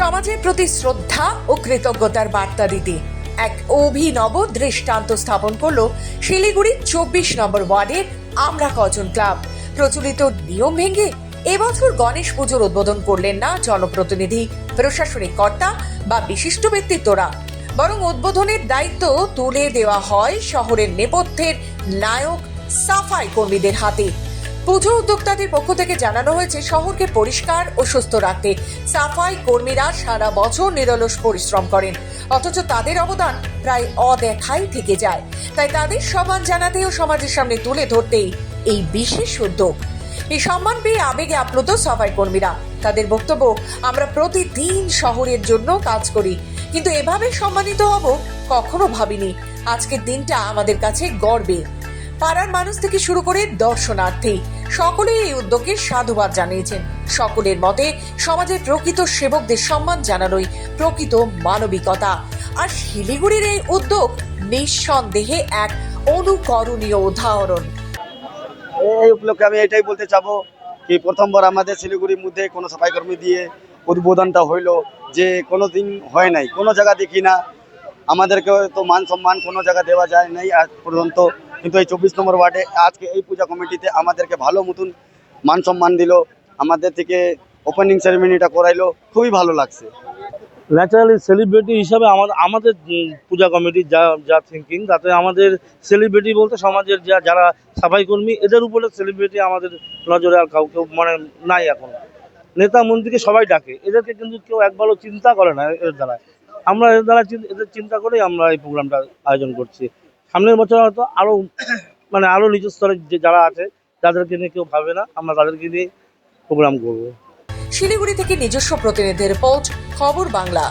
সমাজের প্রতি শ্রদ্ধা ও কৃতজ্ঞতার বার্তা দিতে এক অভিনব দৃষ্টান্ত স্থাপন করল শিলিগুড়ির চব্বিশ নম্বর ওয়ার্ডের আমরা কজন ক্লাব। প্রচলিত নিয়ম ভেঙে এবছর গণেশ পুজোর উদ্বোধন করলেন না জনপ্রতিনিধি, প্রশাসনিক কর্তা বা বিশিষ্ট ব্যক্তিত্বরা। বরং উদ্বোধনের দায়িত্ব তুলে দেওয়া হয় শহরের নেপথ্যের নায়ক সাফাই কর্মীদের হাতে। পুজো উদ্যোক্তাদের পক্ষ থেকে জানানো হয়েছে, শহরকে পরিষ্কার ও সুস্থ রাখতে। সাফাই কর্মীরা সারা বছর নিরলস পরিশ্রম করেন। অথচ তাদের অবদান প্রায় অদেখাই থেকে যায়। তাই তাদের সম্মান জানাতে ও সমাজের সামনে তুলে ধরতেই এই বিশেষ উদ্যোগ। এই সম্মান পেয়ে আবেগে আপ্লুত সাফাই কর্মীরা। তাদের বক্তব্য, আমরা প্রতিদিন শহরের জন্য কাজ করি। কিন্তু এভাবে সম্মানিত হব কখনো ভাবিনি। আজকের দিনটা আমাদের কাছে গর্বের। পাড়ার মানুষ থেকে শুরু করে দর্শনার্থী। সকলেই এই উদ্যোগকে সাধুবাদ জানিয়েছেন। সকলের মতে, সমাজের প্রকৃত সেবকদের সম্মান জানানোই প্রকৃত মানবিকতা। আর শিলিগুড়ির এই উদ্যোগ নিঃসন্দেহে এক অনুকরণীয় উদাহরণ। এই উপলক্ষে আমি এটাই বলতে চাবো কি প্রথমবার আমাদের শিলিগুড়ির মধ্যে কোনো সাফাই কর্মী দিয়ে উদ্বোধনটা হইল যে কোনো দিন হয় নাই, কোনো জায়গা দেখি না। আমাদেরকে তো মান সম্মান কোনো জায়গা দেওয়া যায় নাই আজ পর্যন্ত। কিন্তু এই চব্বিশ নম্বর ওয়ার্ডে আজকে এই পূজা কমিটিতে আমাদেরকে ভালো মতন মান সম্মান দিল, আমাদের থেকে ওপেনিং সেরেমনিটা করাইলো, খুবই ভালো লাগছে। ন্যাচারালি সেলিব্রিটি হিসাবে আমাদের আমাদের পূজা কমিটির যা যা থিঙ্কিং তাতে আমাদের সেলিব্রিটি বলতে সমাজের যা, যারা সাফাই কর্মী, এদের উপরে সেলিব্রিটি আমাদের নজরে আর কাউকে মানে নাই এখন। নেতা মন্ত্রীকে সবাই ডাকে, এদেরকে কিন্তু কেউ একবারও চিন্তা করে না এদের দ্বারা আমরা এদের দ্বারা এদের চিন্তা করেই আমরা এই প্রোগ্রামটা আয়োজন করছি। সামনের বছর হয়তো আরও মানে আরও নিচু স্তরে যে যারা আছে, তাদেরকে নিয়ে কেউ ভাবে না। আমরা তাদেরকে নিয়ে প্রোগ্রাম করব। শিলিগুড়ি থেকে নিজস্ব প্রতিনিধি রিপোর্ট খবর বাংলা।